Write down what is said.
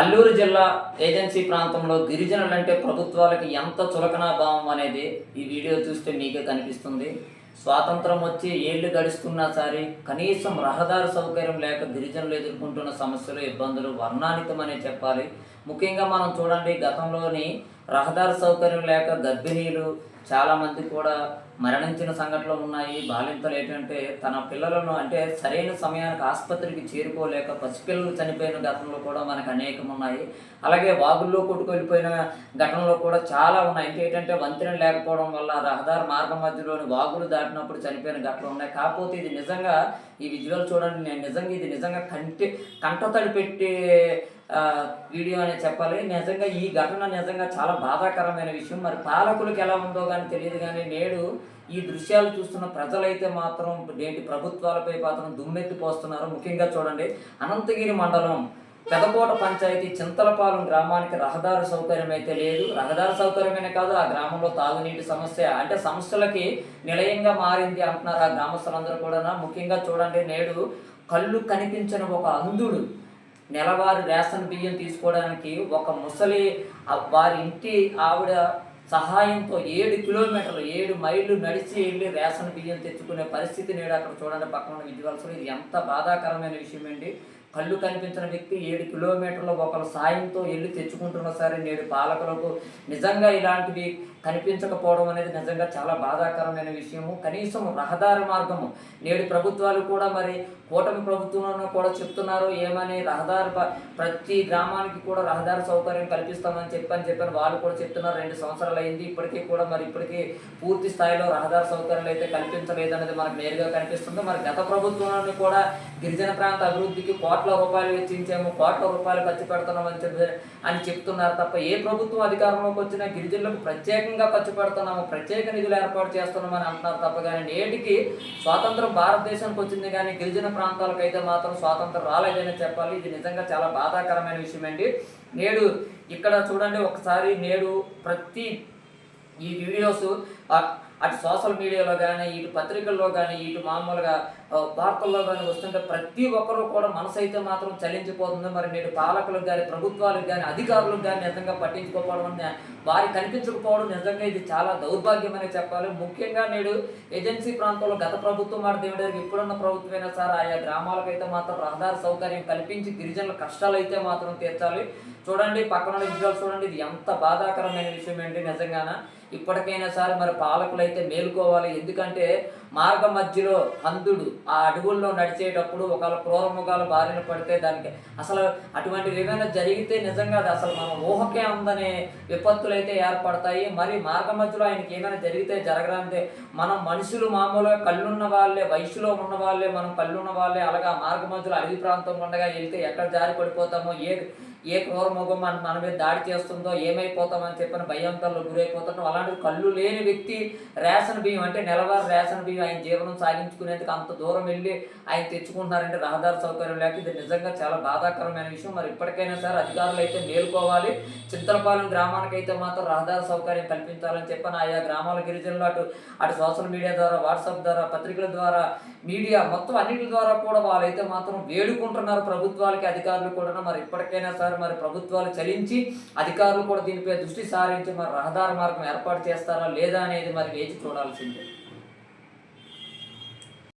అల్లూరు జిల్లా ఏజెన్సీ ప్రాంతంలో గిరిజనులంటే ప్రభుత్వాలకి ఎంత చులకనా భావం అనేది ఈ వీడియో చూస్తే మీకే కనిపిస్తుంది. స్వాతంత్రం వచ్చి ఏళ్ళు గడుస్తున్నా సరే కనీసం రహదారి సౌకర్యం లేక గిరిజనులు ఎదుర్కొంటున్న సమస్యలు ఇబ్బందులు వర్ణానితమనే చెప్పాలి. ముఖ్యంగా మనం చూడండి గతంలోని రహదారి సౌకర్యం లేక గర్భిణీలు చాలామంది కూడా మరణించిన సంఘటనలు ఉన్నాయి. బాలింతలు ఏంటంటే తన పిల్లలను అంటే సరైన సమయానికి ఆసుపత్రికి చేరుకోలేక పసిపిల్లలు చనిపోయిన ఘటనలు కూడా మనకు అనేకం ఉన్నాయి. అలాగే వాగుల్లో కొట్టుకెళ్ళిపోయిన ఘటనలు కూడా చాలా ఉన్నాయి. అంటే ఏంటంటే వంతెన లేకపోవడం వల్ల రహదారి మార్గం మధ్యలోని వాగులు దాటినప్పుడు చనిపోయిన ఘటనలు ఉన్నాయి. కాకపోతే ఇది నిజంగా ఈ విజువల్ చూడండి. నేను నిజంగా ఇది నిజంగా కంటి కంటతడి తడిపెట్టే వీడియో అనే చెప్పాలి. నిజంగా ఈ ఘటన నిజంగా చాలా బాధాకరమైన విషయం. మరి పాలకులకు ఎలా ఉందో కానీ తెలియదు కానీ నేడు ఈ దృశ్యాలు చూస్తున్న ప్రజలైతే మాత్రం నేటి ప్రభుత్వాలపై మాత్రం దుమ్మెత్తి పోస్తున్నారు. ముఖ్యంగా చూడండి అనంతగిరి మండలం పెదకోట పంచాయతీ చింతలపాలెం గ్రామానికి రహదారి సౌకర్యం అయితే లేదు. రహదారి సౌకర్యమే కాదు ఆ గ్రామంలో తాగునీటి సమస్య. అంటే సమస్యలకి నిలయంగా మారింది అంటున్నారు ఆ గ్రామస్తులందరూ కూడా ముఖ్యంగా చూడండి నేడు కళ్ళు కనిపించని ఒక అంధుడు నెలవారు రేషన్ బియ్యం తీసుకోవడానికి ఒక ముసలి వారి ఇంటి ఆవిడ సహాయంతో ఏడు కిలోమీటర్లు ఏడు మైళ్ళు నడిచి వెళ్ళి రేషన్ బియ్యం తెచ్చుకునే పరిస్థితి నేడు అక్కడ చూడండి పక్కన ఉన్న విజువల్స్లో ఇది ఎంత బాధాకరమైన విషయం అండి కళ్ళు కనిపించిన వ్యక్తి ఏడు కిలోమీటర్లు ఒకరు సాయంతో వెళ్ళి తెచ్చుకుంటున్నా సరే నేడు పాలకులకు నిజంగా ఇలాంటివి కనిపించకపోవడం అనేది నిజంగా చాలా బాధాకరమైన విషయము. కనీసం రహదారి మార్గము. నేడు ప్రభుత్వాలు కూడా మరి కూటమి ప్రభుత్వంలో కూడా చెప్తున్నారు ఏమని రహదారి ప్రతి గ్రామానికి కూడా రహదారి సౌకర్యం కల్పిస్తామని చెప్పని చెప్పని వాళ్ళు కూడా చెప్తున్నారు. రెండు సంవత్సరాలు అయింది ఇప్పటికీ కూడా మరి ఇప్పటికీ పూర్తి స్థాయిలో రహదారి సౌకర్యాలు అయితే కల్పించలేదనేది మనకు నేరుగా కనిపిస్తుంది. మరి గత ప్రభుత్వంలోని కూడా గిరిజన ప్రాంత అభివృద్ధికి కోట్ల రూపాయలు వెచ్చించాము కోట్ల రూపాయలు ఖర్చు పెడుతున్నామని చెప్పి అని చెప్తున్నారు తప్ప ఏ ప్రభుత్వం అధికారంలోకి వచ్చినా గిరిజనులకు ప్రత్యేకంగా ఖర్చు పెడుతున్నాము ప్రత్యేక నిధులు ఏర్పాటు చేస్తున్నామని అంటున్నారు తప్ప కానీ నేటికి స్వాతంత్రం భారతదేశానికి వచ్చింది కానీ గిరిజన ప్రాంతాలకు అయితే మాత్రం స్వాతంత్రం రాలేదని చెప్పాలి. ఇది నిజంగా చాలా బాధాకరమైన విషయం అండి నేడు ఇక్కడ చూడండి ఒకసారి నేడు ప్రతి ఈ వీడియోస్ అటు సోషల్ మీడియాలో కానీ ఇటు పత్రికల్లో కానీ ఇటు మామూలుగా వార్తల్లో కానీ వస్తుంటే ప్రతి ఒక్కరూ కూడా మనసు అయితే మాత్రం చలించిపోతుంది. మరి నేడు పాలకులకు కానీ ప్రభుత్వాలకు కానీ అధికారులకు కానీ నిజంగా పట్టించుకోకపోవడం నే- వారికి కనిపించకపోవడం నిజంగా ఇది చాలా దౌర్భాగ్యమని చెప్పాలి. ముఖ్యంగా నేడు ఏజెన్సీ ప్రాంతంలో గత ప్రభుత్వం మాట దేవుడికి ఇప్పుడున్న ప్రభుత్వమైనా సరే ఆయా గ్రామాలకైతే మాత్రం రహదారి సౌకర్యం కల్పించి గిరిజనుల కష్టాలు అయితే మాత్రం తీర్చాలి. చూడండి పక్కన విజువల్స్ చూడండి ఇది ఎంత బాధాకరమైన విషయం ఏంటి నిజంగాన. ఇప్పటికైనా సరే మరి పాలకులు అయితే మేలుకోవాలి. ఎందుకంటే మార్గ మధ్యలో అంధుడు ఆ అడవుల్లో నడిచేటప్పుడు ఒకవేళ క్రూరముఖాలు బారిన పడితే దానికి అసలు అటువంటివి ఏమైనా జరిగితే నిజంగా అది అసలు మన ఊహకే ఉందనే విపత్తులు అయితే ఏర్పడతాయి. మరి మార్గ మధ్యలో ఆయనకి ఏమైనా జరిగితే జరగరాందే మనం మనుషులు మామూలుగా కళ్ళున్న వాళ్ళే వయసులో ఉన్న వాళ్ళే మనం కళ్ళున్న వాళ్ళే అలాగా మార్గ మధ్యలో అడవి ప్రాంతం ఉండగా వెళ్తే ఎక్కడ జారి పడిపోతామో ఏ ఏ క్రూర మొగం మన మన మీద దాడి చేస్తుందో ఏమైపోతామని చెప్పిన భయంకరంలో గురైపోతాం అలాంటి కళ్ళు లేని వ్యక్తి రేషన్ బియ్యం అంటే నెలవారీ రేషన్ బియ్యం ఆయన జీవనం సాగించుకునేందుకు అంత దూరం వెళ్ళి ఆయన తెచ్చుకుంటున్నారంటే రహదారి సౌకర్యం లేక ఇది నిజంగా చాలా బాధాకరమైన విషయం. మరి ఇప్పటికైనా సరే అధికారులు అయితే మేలుకోవాలి. చింతలపాలెం గ్రామానికి అయితే మాత్రం రహదారి సౌకర్యం కల్పించాలని చెప్పిన ఆయా గ్రామాల గిరిజనులు అటు అటు సోషల్ మీడియా ద్వారా వాట్సాప్ ద్వారా పత్రికల ద్వారా మీడియా మొత్తం అన్నిటి ద్వారా కూడా వాళ్ళైతే మాత్రం వేడుకుంటున్నారు. ప్రభుత్వాలకి అధికారులు కూడా మరి ఇప్పటికైనా సరే మరి ప్రభుత్వాలు చలించి అధికారులు కూడా దీనిపై దృష్టి సారించి మరి రహదారి మార్గం ఏర్పాటు చేస్తారా లేదా అనేది మరి వేచి చూడాల్సిందే.